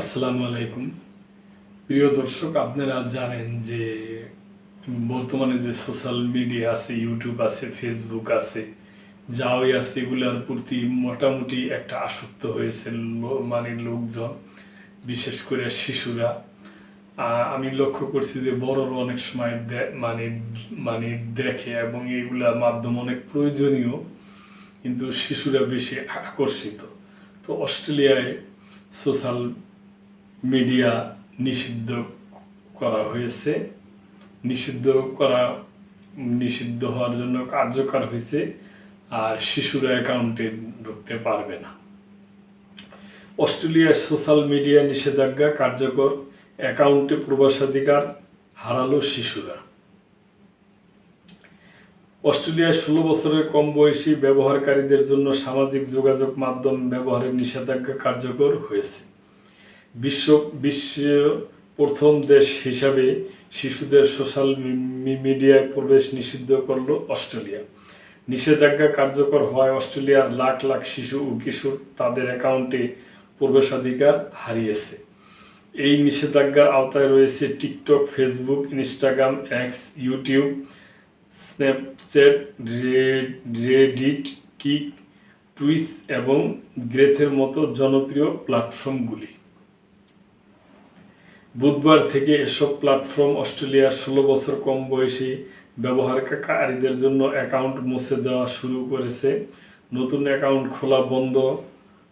আসসালামু আলাইকুম। প্রিয় দর্শক, আপনারা জানেন যে বর্তমানে যে সোশ্যাল মিডিয়া আছে ইউটিউব আছে ফেসবুক আছে যাওই আছে, এগুলোর প্রতি মোটামুটি একটা আসক্ত হয়েছে মানে লোকজন, বিশেষ করে শিশুরা। আমি লক্ষ্য করছি যে বড়রা অনেক সময় মানে মানে দেখে এবং এগুলা মাধ্যম অনেক প্রয়োজনীয়, কিন্তু শিশুরা বেশি আকর্ষিত। তো অস্ট্রেলিয়ায় সোশ্যাল মিডিয়া নিষিদ্ধ করা হয়েছে। নিষিদ্ধ করা, নিষিদ্ধ হওয়ার জন্য কার্যকর হয়েছে আর শিশুরা অ্যাকাউন্টে ঢুকতে পারবে না। অস্ট্রেলিয়ার সোশ্যাল মিডিয়া নিষেধাজ্ঞা কার্যকর, অ্যাকাউন্টে প্রবেশাধিকার হারালো শিশুরা। অস্ট্রেলিয়ায় ষোলো বছরের কম বয়সী ব্যবহারকারীদের জন্য সামাজিক যোগাযোগ মাধ্যম ব্যবহারের নিষেধাজ্ঞা কার্যকর হয়েছে। বিশ্ব বিশ্ব প্রথম দেশ হিসাবে শিশুদের সোশ্যাল মিডিয়ায় প্রবেশ নিষিদ্ধ করল অস্ট্রেলিয়া। নিষেধাজ্ঞা কার্যকর হওয়ায় অস্ট্রেলিয়ার লাখ লাখ শিশু ও কিশোর তাদের অ্যাকাউন্টে প্রবেশাধিকার হারিয়েছে। এই নিষেধাজ্ঞার আওতায় রয়েছে TikTok, Facebook, Instagram X YouTube Snapchat Reddit Kick Twitch এবং গ্রেথের মতো জনপ্রিয় প্ল্যাটফর্মগুলি বুধবার থেকে এসব প্ল্যাটফর্ম অস্ট্রেলিয়ার ষোলো বছর কম বয়সী ব্যবহারকারীদের জন্য অ্যাকাউন্ট মুছে দেওয়া শুরু করেছে। নতুন অ্যাকাউন্ট খোলা বন্ধ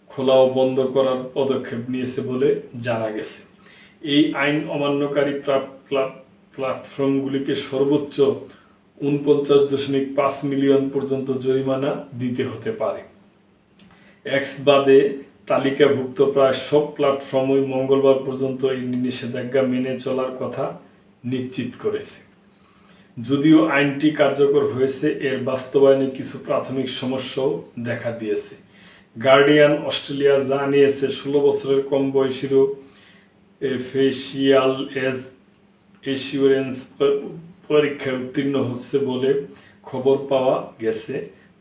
খোলা ও বন্ধ করার পদক্ষেপ নিয়েছে বলে জানা গেছে। এই আইন অমান্যকারী প্লা- প্লা- প্ল্যাটফর্মগুলিকে সর্বোচ্চ উনপঞ্চাশ দশমিক পাঁচ মিলিয়ন পর্যন্ত জরিমানা দিতে হতে পারে। এক্স বাদে তালিকাভুক্ত প্রায় সব প্ল্যাটফর্মই মঙ্গলবার পর্যন্ত এই নিষেধাজ্ঞা মেনে চলার কথা নিশ্চিত করেছে। যদিও আইনটি কার্যকর হয়েছে, এর বাস্তবায়নে কিছু প্রাথমিক সমস্যাও দেখা দিয়েছে। গার্ডিয়ান অস্ট্রেলিয়া জানিয়েছে, ষোলো বছরের কম বয়সীরও ফেসিয়াল এজ এসিউরেন্স পরীক্ষায় উত্তীর্ণ হচ্ছে বলে খবর পাওয়া গেছে।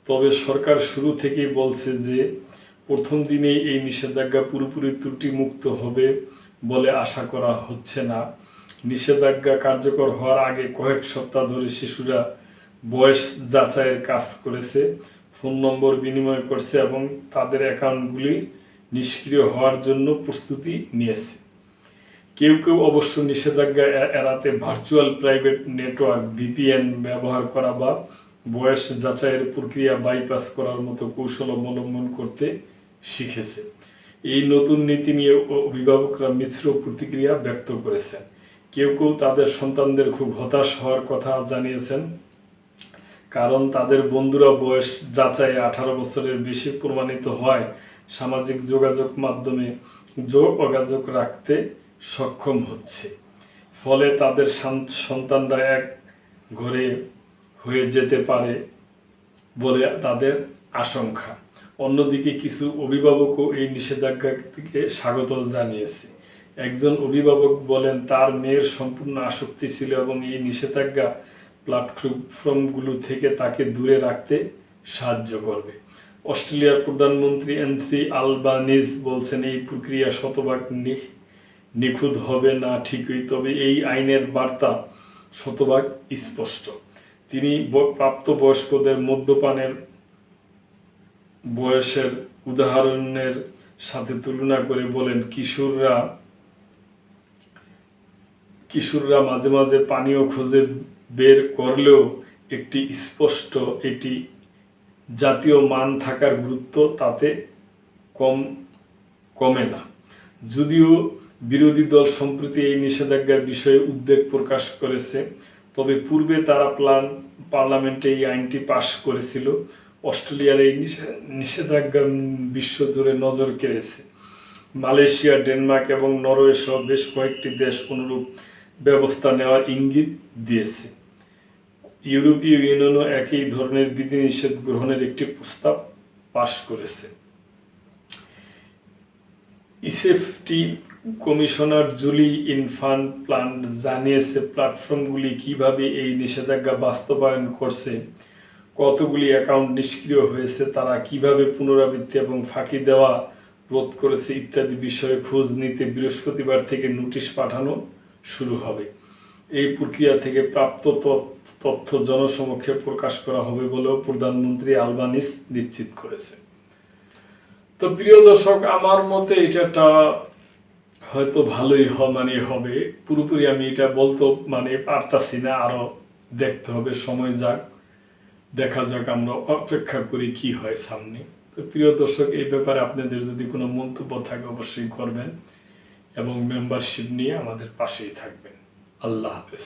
তবে সরকার শুরু থেকেই বলছে যে প্রথম দিনেই এই নিষেধাজ্ঞা পুরোপুরি ত্রুটিমুক্ত হবে বলে আশা করা হচ্ছে না। নিষেধাজ্ঞা কার্যকর হওয়ার আগে কয়েক সপ্তাহ ধরে শিশুরা বয়স যাচাইয়ের কাজ করেছে, ফোন নম্বর বিনিময় করছে এবং তাদের অ্যাকাউন্টগুলি নিষ্ক্রিয় হওয়ার জন্য প্রস্তুতি নিয়েছে। কেউ কেউ অবশ্য নিষেধাজ্ঞা এড়াতে ভার্চুয়াল প্রাইভেট নেটওয়ার্ক ভিপিএন ব্যবহার করা বা বয়স যাচাইয়ের প্রক্রিয়া বাইপাস করার মতো কৌশল অবলম্বন করতে শিখেছে। এই নতুন নীতি নিয়ে অভিভাবকরা মিশ্র প্রতিক্রিয়া ব্যক্ত করেছেন। কেউ কেউ তাদের সন্তানদের খুব হতাশ হওয়ার কথা জানিয়েছেন, কারণ তাদের বন্ধুরা বয়স যাচাই আঠারো বছরের বেশি প্রমাণিত হয় সামাজিক যোগাযোগ মাধ্যমে যোগাযোগ রাখতে সক্ষম হচ্ছে। ফলে তাদের সন্তানরা এক ঘরে হয়ে যেতে পারে বলে তাদের আশঙ্কা। অন্যদিকে কিছু অভিভাবকও এই নিষেধাজ্ঞাকে স্বাগত জানিয়েছে। একজন অভিভাবক বলেন, তার মেয়ের সম্পূর্ণ আসক্তি ছিল এবং এই নিষেধাজ্ঞা প্ল্যাটফর্মগুলো থেকে তাকে দূরে রাখতে সাহায্য করবে। অস্ট্রেলিয়ার প্রধানমন্ত্রী অ্যান্থ্রি আলবানিজ বলছেন, এই প্রক্রিয়া শতভাগ নিখুঁত হবে না ঠিকই, তবে এই আইনের বার্তা শতভাগ স্পষ্ট। তিনি প্রাপ্তবয়স্কদের মদ্যপানের বয়সের উদাহরণের সাথে তুলনা করে বলেন কিশোররা। কিশোররা মাঝে মাঝে পানীয় খুঁজে বের করলেও একটি স্পষ্ট এটি জাতীয় মান থাকার গুরুত্ব তাতে কম, কমে না। যদিও বিরোধী দল সম্প্রতি এই নিষেধাজ্ঞার বিষয়ে উদ্বেগ প্রকাশ করেছে, তবে পূর্বে তারা প্লান, পার্লামেন্টে এই আইনটি পাশ করেছিল। অস্ট্রেলিয়ার এই নিষেধাজ্ঞা বিশ্বজুড়ে নজর কেড়েছে। মালয়েশিয়া, ডেনমার্ক এবং নরওয়ে সহ বেশ কয়েকটি দেশ অনুরূপ ব্যবস্থা নেওয়ার ইঙ্গিত দিয়েছে। ইউরোপীয় ইউনিয়নও একই ধরনের বিধিনিষেধ গ্রহণের একটি প্রস্তাব পাশ করেছে। ইসেফটি কমিশনার জুলি ইনফান প্লান্ট জানিয়েছে, প্ল্যাটফর্মগুলি কীভাবে এই নিষেধাজ্ঞা বাস্তবায়ন করছে কতগুলি অ্যাকাউন্ট নিষ্ক্রিয় হয়েছে, তারা কীভাবে পুনরাবৃত্তি এবং ফাঁকি দেওয়া রোধ করেছে ইত্যাদি বিষয়ে খোঁজ নিতে বৃহস্পতিবার থেকে নোটিশ পাঠানো শুরু হবে। এই প্রক্রিয়া থেকে প্রাপ্ত তথ্য জনসমক্ষে প্রকাশ করা হবে বলেও প্রধানমন্ত্রী আলবানিস নিশ্চিত করেছে তো প্রিয় দর্শক, আমার মতে এটা একটা হয়তো ভালোই হ মানে হবে। পুরোপুরি আমি এটা বলতে মানে পারতাছি না, আরও দেখতে হবে, সময় যাক। দেখা যাক আমরা অপেক্ষা করি কি হয় সামনে। তো প্রিয় দর্শক, এই ব্যাপারে আপনাদের যদি কোনো মন্তব্য থাকে অবশ্যই করবেন এবং মেম্বারশিপ নিয়ে আমাদের পাশেই থাকবেন। আল্লাহ হাফেজ।